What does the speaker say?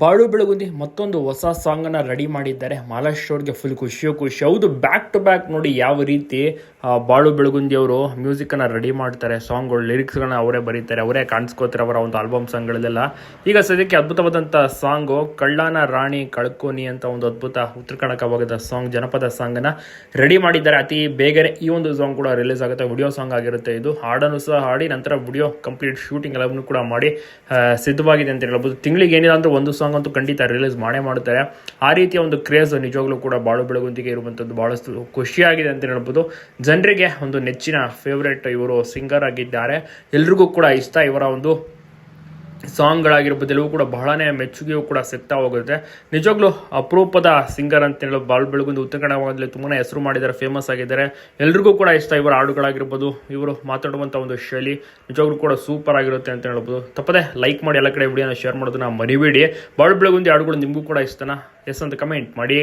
ಬಾಳು ಬೆಳಗುಂದಿ ಮತ್ತೊಂದು ಹೊಸ ಸಾಂಗನ್ನು ರೆಡಿ ಮಾಡಿದ್ದಾರೆ. ಮಹಾರಾಷ್ಟ್ರ ಅವ್ರಿಗೆ ಫುಲ್ ಖುಷಿಯೋ ಖುಷಿ. ಹೌದು ಬ್ಯಾಕ್ ಟು ಬ್ಯಾಕ್ ನೋಡಿ ಯಾವ ರೀತಿ ಬಾಳು ಬೆಳಗುಂದಿ ಅವರು ಮ್ಯೂಸಿಕನ್ನು ರೆಡಿ ಮಾಡ್ತಾರೆ. ಸಾಂಗ್ಗಳು ಲಿರಿಕ್ಸ್ಗಳನ್ನ ಅವರೇ ಬರೀತಾರೆ. ಅವರೇ ಕಾಣಿಸ್ಕೋತಾರೆ ಅವರ ಒಂದು ಆಲ್ಬಮ್ ಸಾಂಗ್ಗಳಲ್ಲೆಲ್ಲ ಈಗ ಸದ್ಯಕ್ಕೆ ಅದ್ಭುತವಾದಂಥ ಸಾಂಗು ಕಳ್ಳಾನ ರಾಣಿ ಕಳ್ಕೋನಿ ಅಂತ ಒಂದು ಅದ್ಭುತ ಉತ್ತರ ಕನ್ನಡ ಭಾಗದ ಸಾಂಗ್ ಜನಪದ ಸಾಂಗನ್ನು ರೆಡಿ ಮಾಡಿದ್ದಾರೆ. ಅತಿ ಬೇಗನೆ ಈ ಒಂದು ಸಾಂಗ್ ಕೂಡ ರಿಲೀಸ್ ಆಗುತ್ತೆ. ವಿಡಿಯೋ ಸಾಂಗ್ ಆಗಿರುತ್ತೆ ಇದು. ಹಾಡನ್ನು ಸಹ ಹಾಡಿ, ನಂತರ ವಿಡಿಯೋ ಕಂಪ್ಲೀಟ್ ಶೂಟಿಂಗ್ ಎಲ್ಲವನ್ನು ಕೂಡ ಮಾಡಿ ಸಿದ್ಧವಾಗಿದೆ ಅಂತ ಹೇಳ್ಬೋದು. ತಿಂಗಳಿಗೆ ಏನಿಲ್ಲ ಅಂದ್ರೆ ಒಂದು ಅಂತೂ ಖಂಡಿತ ರಿಲೀಸ್ ಮಾಡೇ ಮಾಡ್ತಾರೆ ಆ ರೀತಿಯ ಒಂದು ಕ್ರೇಜ್ ನಿಜವಾಗ್ಲೂ ಕೂಡ ಬಾಳು ಬೆಳಗುಂದಿಗೆ ಇರುವಂಥದ್ದು ಬಹಳಷ್ಟು ಖುಷಿಯಾಗಿದೆ ಅಂತ ಹೇಳ್ಬೋದು. ಜನರಿಗೆ ಒಂದು ನೆಚ್ಚಿನ ಫೇವ್ರೆಟ್ ಇವರು ಸಿಂಗರ್ ಆಗಿದ್ದಾರೆ. ಎಲ್ರಿಗೂ ಕೂಡ ಇಷ್ಟ ಇವರ ಒಂದು ಸಾಂಗ್ಗಳಾಗಿರ್ಬೋದು ಎಲ್ಲವೂ ಕೂಡ ಬಹಳನೇ ಮೆಚ್ಚುಗೆಯೂ ಕೂಡ ಸಿಗ್ತಾ ಹೋಗುತ್ತೆ. ನಿಜವಾಗ್ಲೂ ಅಪರೂಪದ ಸಿಂಗರ್ ಅಂತ ಹೇಳಿ ಬಾಳ್ ಬೆಳಗುಂದು ಉತ್ತರ ತುಂಬಾ ಹೆಸರು ಮಾಡಿದ್ದಾರೆ ಫೇಮಸ್ ಆಗಿದ್ದಾರೆ. ಎಲ್ರಿಗೂ ಕೂಡ ಇಷ್ಟ ಇವರ ಹಾಡುಗಳಾಗಿರ್ಬೋದು, ಇವರು ಮಾತಾಡುವಂಥ ಒಂದು ಶೈಲಿ ನಿಜವಾಗ್ಲೂ ಕೂಡ ಸೂಪರ್ ಆಗಿರುತ್ತೆ ಅಂತ ಹೇಳ್ಬೋದು. ತಪ್ಪದೆ ಲೈಕ್ ಮಾಡಿ ಎಲ್ಲ ಕಡೆ ವಿಡಿಯೋನ ಶೇರ್ ಮಾಡೋದನ್ನ ಮರಿಬೇಡಿ. ಬಾಳ್ ಬೆಳಗುಂದಿ ಹಾಡುಗಳು ನಿಮಗೂ ಕೂಡ ಇಷ್ಟನಾ? ಎಸ್ ಅಂತ ಕಮೆಂಟ್ ಮಾಡಿ.